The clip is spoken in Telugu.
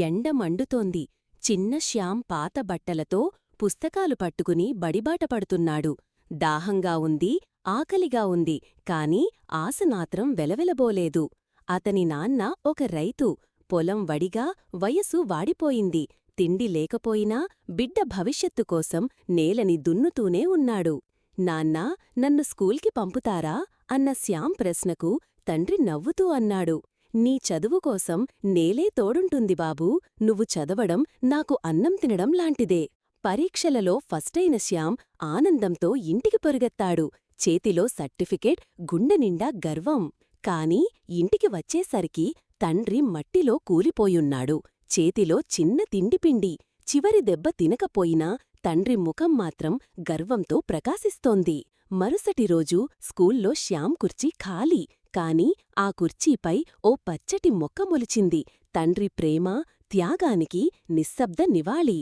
ఎండ మండుతోంది. చిన్న శ్యామ్ పాత బట్టలతో పుస్తకాలు పట్టుకుని బడిబాట పడుతున్నాడు. దాహంగా ఉంది ఆకలిగా ఉంది కాని ఆశనాత్రం వెలవెలబోలేదు. అతని నాన్న ఒక రైతు. పొలం వడిగా వయసు వాడిపోయింది. తిండి లేకపోయినా బిడ్డ భవిష్యత్తు కోసం నేలని దున్నుతూనే ఉన్నాడు. నాన్నా నన్ను స్కూల్కి పంపుతారా? అన్న శ్యామ్ ప్రశ్నకు తండ్రి నవ్వుతూ అన్నాడు. నీ చదువు కోసం నేలే తోడుంటుంది బాబూ. నువ్వు చదవడం నాకు అన్నం తినడం లాంటిదే. పరీక్షలలో ఫస్టైన శ్యామ్ ఆనందంతో ఇంటికి పరుగెత్తాడు. చేతిలో సర్టిఫికేట్ గుండె నిండా గర్వం. కాని ఇంటికి వచ్చేసరికి తండ్రి మట్టిలో కూలిపోయున్నాడు. చేతిలో చిన్న తిండిపిండి. చివరి దెబ్బ తినకపోయినా తండ్రి ముఖం మాత్రం గర్వంతో ప్రకాశిస్తోంది. మరుసటి రోజు స్కూల్లో శ్యామ్ కుర్చీ ఖాళీ. కాని ఆ కుర్చీపై ఓ పచ్చటి మొక్క మొలిచింది. తండ్రి ప్రేమ త్యాగానికి నిశ్శబ్ద నివాళి.